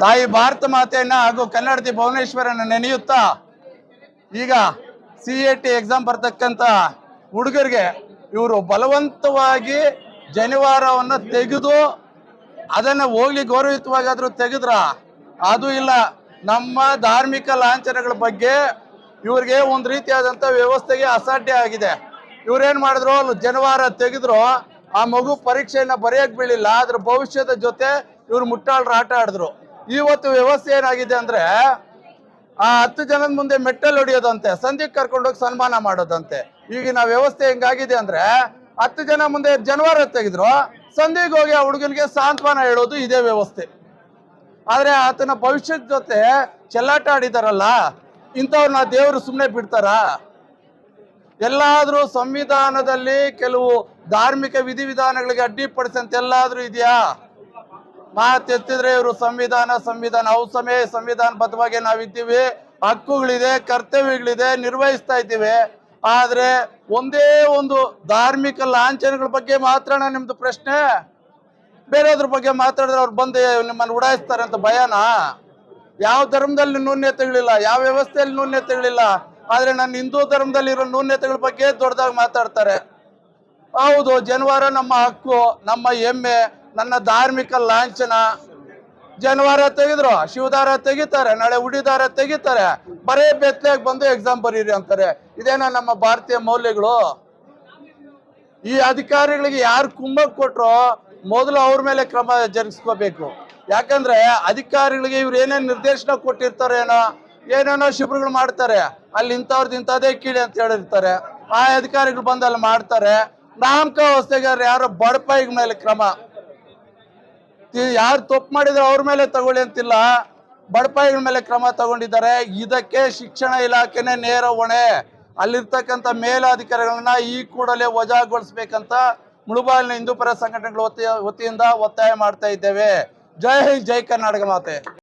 ತಾಯಿ ಭಾರತ ಮಾತೆಯನ್ನ ಹಾಗೂ ಕನ್ನಡತಿ ಭುವನೇಶ್ವರನ ನೆನೆಯುತ್ತಾ ಈಗ ಸಿ ಎ ಟಿ ಎಕ್ಸಾಮ್ ಬರ್ತಕ್ಕಂಥ ಹುಡುಗರಿಗೆ ಇವರು ಬಲವಂತವಾಗಿ ಜನಿವಾರವನ್ನು ತೆಗೆದು ಅದನ್ನ ಹೋಗ್ಲಿ ಗೌರವಯುತವಾಗಾದ್ರೂ ತೆಗೆದ್ರ? ಅದು ಇಲ್ಲ. ನಮ್ಮ ಧಾರ್ಮಿಕ ಲಾಂಛನಗಳ ಬಗ್ಗೆ ಇವ್ರಿಗೆ ಒಂದು ರೀತಿಯಾದಂತ ವ್ಯವಸ್ಥೆಗೆ ಅಸಾಧ್ಯ ಆಗಿದೆ. ಇವ್ರೇನ್ ಮಾಡಿದ್ರು? ಅಲ್ಲಿ ಜನಿವಾರ ತೆಗೆದ್ರು. ಆ ಮಗು ಪರೀಕ್ಷೆಯನ್ನ ಬರೆಯಕ್ ಬೀಳಿಲ್ಲ. ಅದ್ರ ಭವಿಷ್ಯದ ಜೊತೆ ಇವ್ರು ಮುಟ್ಟಾಳ್ರ ಆಟ ಆಡಿದ್ರು. ಇವತ್ತು ವ್ಯವಸ್ಥೆ ಏನಾಗಿದೆ ಅಂದ್ರೆ, ಆ ಹತ್ತು ಜನದ ಮುಂದೆ ಮೆಟ್ಟಲ್ ಹೊಡಿಯೋದಂತೆ ಸಂಧಿಗೆ ಕರ್ಕೊಂಡೋಗಿ ಸನ್ಮಾನ ಮಾಡೋದಂತೆ. ಈಗಿನ ವ್ಯವಸ್ಥೆ ಹೆಂಗಾಗಿದೆ ಅಂದ್ರೆ, ಹತ್ತು ಜನ ಮುಂದೆ ಜನವಾರ ತೆಗೆದ್ರು ಸಂಧಿಗೆ ಹೋಗಿ ಆ ಹುಡುಗನಿಗೆ ಸಾಂತ್ವನ ಹೇಳೋದು ಇದೇ ವ್ಯವಸ್ಥೆ. ಆದ್ರೆ ಆತನ ಭವಿಷ್ಯದ ಜೊತೆ ಚೆಲ್ಲಾಟ ಆಡಿದಾರಲ್ಲ, ಇಂಥವ್ರನ್ನ ದೇವರು ಸುಮ್ಮನೆ ಬಿಡ್ತಾರ? ಎಲ್ಲಾದ್ರೂ ಸಂವಿಧಾನದಲ್ಲಿ ಕೆಲವು ಧಾರ್ಮಿಕ ವಿಧಿವಿಧಾನಗಳಿಗೆ ಅಡ್ಡಿಪಡಿಸಂತ ಎಲ್ಲಾದ್ರೂ ಇದೆಯಾ? ಮಾತೆತ್ತಿದ್ರೆ ಇವರು ಸಂವಿಧಾನ ಸಂವಿಧಾನ ಅವು ಸಮಯ ಸಂವಿಧಾನಬದ್ಧವಾಗಿ ನಾವಿದ್ದೀವಿ. ಹಕ್ಕುಗಳಿದೆ, ಕರ್ತವ್ಯಗಳಿದೆ, ನಿರ್ವಹಿಸ್ತಾ ಇದ್ದೀವಿ. ಆದ್ರೆ ಒಂದೇ ಒಂದು ಧಾರ್ಮಿಕ ಲಾಂಛನಗಳ ಬಗ್ಗೆ ಮಾತ್ರ ನಿಮ್ದು ಪ್ರಶ್ನೆ? ಬೇರೆಯದ್ರ ಬಗ್ಗೆ ಮಾತಾಡಿದ್ರೆ ಅವ್ರು ಬಂದು ನಿಮ್ಮನ್ನು ಉಡಾಯಿಸ್ತಾರೆ ಅಂತ ಭಯನಾ? ಯಾವ ಧರ್ಮದಲ್ಲಿ ನ್ಯೂನ್ಯತೆಗಳಿಲ್ಲ ಯಾವ ವ್ಯವಸ್ಥೆಯಲ್ಲಿ ನ್ಯೂನ್ಯತೆಗಳಿಲ್ಲ ಆದ್ರೆ ನನ್ನ ಹಿಂದೂ ಧರ್ಮದಲ್ಲಿ ಇರೋ ನ್ಯೂನ್ಯತೆಗಳ ಬಗ್ಗೆ ದೊಡ್ಡದಾಗಿ ಮಾತಾಡ್ತಾರೆ. ಹೌದು, ಜನವಾರ ನಮ್ಮ ಹಕ್ಕು, ನಮ್ಮ ಹೆಮ್ಮೆ ನನ್ನ ಧಾರ್ಮಿಕ ಲಾಂಛನ. ಜನವಾರ ತೆಗೆದ್ರು, ಶಿವದಾರ ತೆಗಿತಾರೆ, ನಾಳೆ ಉಡಿದಾರ ತೆಗಿತಾರೆ. ಬರೇ ಬೆತ್ತಲಾಗಿ ಬಂದು ಎಕ್ಸಾಮ್ ಬರೀರಿ ಅಂತಾರೆ. ಇದೇನ ನಮ್ಮ ಭಾರತೀಯ ಮೌಲ್ಯಗಳು. ಈ ಅಧಿಕಾರಿಗಳಿಗೆ ಯಾರು ಕುಂಭಕ್ ಕೊಟ್ರು ಮೊದಲು ಅವ್ರ ಮೇಲೆ ಕ್ರಮ ಜರುಗಿಸ್ಕೋಬೇಕು. ಯಾಕಂದ್ರೆ ಅಧಿಕಾರಿಗಳಿಗೆ ಇವ್ರು ಏನೇನು ನಿರ್ದೇಶನ ಕೊಟ್ಟಿರ್ತಾರೇನೋ ಏನೇನೋ ಶಿಬಿರಗಳು ಮಾಡ್ತಾರೆ. ಅಲ್ಲಿ ಇಂಥವ್ರದ್ದು ಇಂಥದೇ ಕೀಳಿ ಅಂತ ಹೇಳಿರ್ತಾರೆ. ಆ ಅಧಿಕಾರಿಗಳು ಬಂದು ಅಲ್ಲಿ ಮಾಡ್ತಾರೆ. ನಾಮಕ ಯಾರೋ ಬಡಪಾಯಿಗಳ ಮೇಲೆ ಕ್ರಮ. ಯಾರು ತಪ್ಪು ಮಾಡಿದ್ರೆ ಅವ್ರ ಮೇಲೆ ತಗೊಳ್ಳಿ ಅಂತಿಲ್ಲ. ಬಡಪಾಯಿಗಳ ಮೇಲೆ ಕ್ರಮ ತಗೊಂಡಿದ್ದಾರೆ. ಇದಕ್ಕೆ ಶಿಕ್ಷಣ ಇಲಾಖೆನೆ ನೇರ ಹೊಣೆ. ಅಲ್ಲಿರ್ತಕ್ಕಂಥ ಮೇಲಾಧಿಕಾರಿಗಳನ್ನ ಈ ಕೂಡಲೇ ವಜಾಗೊಳಿಸ್ಬೇಕಂತ ಮುಳುಬಾಲಿನ ಹಿಂದೂ ಪರ ಸಂಘಟನೆಗಳ ವತಿಯ ವತಿಯಿಂದ ಒತ್ತಾಯ ಮಾಡ್ತಾ ಇದ್ದೇವೆ. ಜೈ ಹಿಂದ್, ಜೈ ಕರ್ನಾಟಕ ಮಾತೆ.